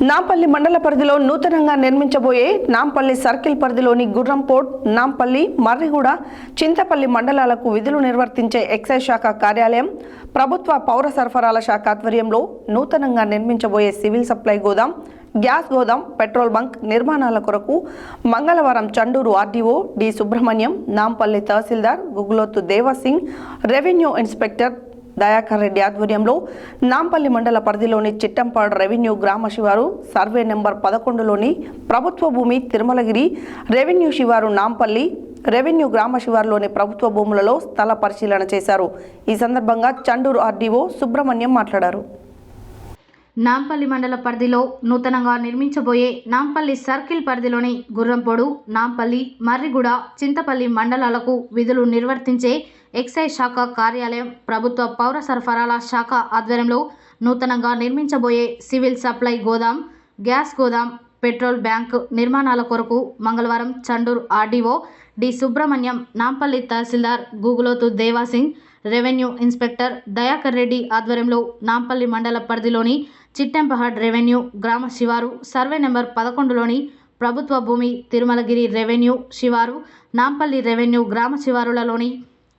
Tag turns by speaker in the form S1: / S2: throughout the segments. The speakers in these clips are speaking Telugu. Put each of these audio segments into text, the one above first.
S1: నాంపల్లి మండల పరిధిలో నూతనంగా నిర్మించబోయే నాంపల్లి సర్కిల్ పరిధిలోని గుర్రంపోర్ట్ నాంపల్లి మర్రిగూడ చింతపల్లి మండలాలకు విధులు నిర్వర్తించే ఎక్సైజ్ శాఖ కార్యాలయం ప్రభుత్వ పౌర సరఫరాల శాఖ ఆధ్వర్యంలో నూతనంగా నిర్మించబోయే సివిల్ సప్లై గోదాం గ్యాస్ గోదాం పెట్రోల్ బంక్ నిర్మాణాల కొరకు మంగళవారం Chandur RDO D Subrahmanyam Nampally tahsildar Guguloth Devsingh revenue inspector Dayakar Reddy ఆధ్వర్యంలో నాంపల్లి మండల పరిధిలోని చిట్టంపాడు రెవెన్యూ గ్రామ శివారు సర్వే నెంబర్ పదకొండులోని ప్రభుత్వ భూమి తిరుమలగిరి రెవెన్యూ శివారు నాంపల్లి రెవెన్యూ గ్రామ శివారులోని ప్రభుత్వ భూములలో స్థల పరిశీలన చేశారు. ఈ సందర్భంగా చండూరు ఆర్డీఓ సుబ్రహ్మణ్యం మాట్లాడారు.
S2: నాంపల్లి మండల పరిధిలో నూతనంగా నిర్మించబోయే నాంపల్లి సర్కిల్ పరిధిలోని గుర్రంపొడు నాంపల్లి మర్రిగూడ చింతపల్లి మండలాలకు విధులు నిర్వర్తించే ఎక్సైజ్ శాఖ కార్యాలయం ప్రభుత్వ పౌర సరఫరాల శాఖ ఆధ్వర్యంలో నూతనంగా నిర్మించబోయే సివిల్ సప్లై గోదాం గ్యాస్ గోదాం పెట్రోల్ బ్యాంక్ నిర్మాణాల కొరకు మంగళవారం Chandur RDO D Subrahmanyam Nampally tahsildar Guguloth Devasingh revenue inspector Dayakar Reddy ఆధ్వర్యంలో నాంపల్లి మండల పరిధిలోని చిట్టెంపహాడ్ రెవెన్యూ గ్రామ శివారు సర్వే నెంబర్ పదకొండులోని ప్రభుత్వ భూమి తిరుమలగిరి రెవెన్యూ శివారు నాంపల్లి రెవెన్యూ గ్రామ శివారులలోని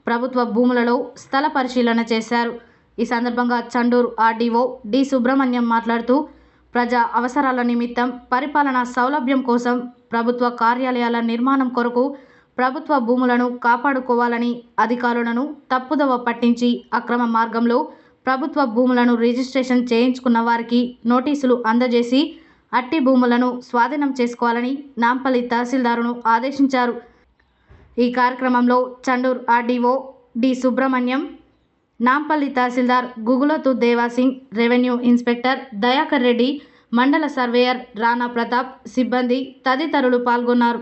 S2: ప్రభుత్వ భూములలో స్థల పరిశీలన చేశారు. ఈ సందర్భంగా చండూరు ఆర్డీఓ డి సుబ్రహ్మణ్యం మాట్లాడుతూ ప్రజా అవసరాల నిమిత్తం పరిపాలనా సౌలభ్యం కోసం ప్రభుత్వ కార్యాలయాల నిర్మాణం కొరకు ప్రభుత్వ భూములను కాపాడుకోవాలని అధికారులను తప్పుదవ పట్టించి అక్రమ మార్గంలో ప్రభుత్వ భూములను రిజిస్ట్రేషన్ చేయించుకున్న వారికి నోటీసులు అందజేసి అట్టి భూములను స్వాధీనం చేసుకోవాలని నాంపల్లి తహసీల్దారును ఆదేశించారు. ఈ కార్యక్రమంలో Chandur RDO D Subrahmanyam Nampally tahsildar Guguloth Devasingh revenue inspector Dayakar Reddy మండల సర్వేయర్ రాణా ప్రతాప్ సిబ్బంది తదితరులు పాల్గొన్నారు.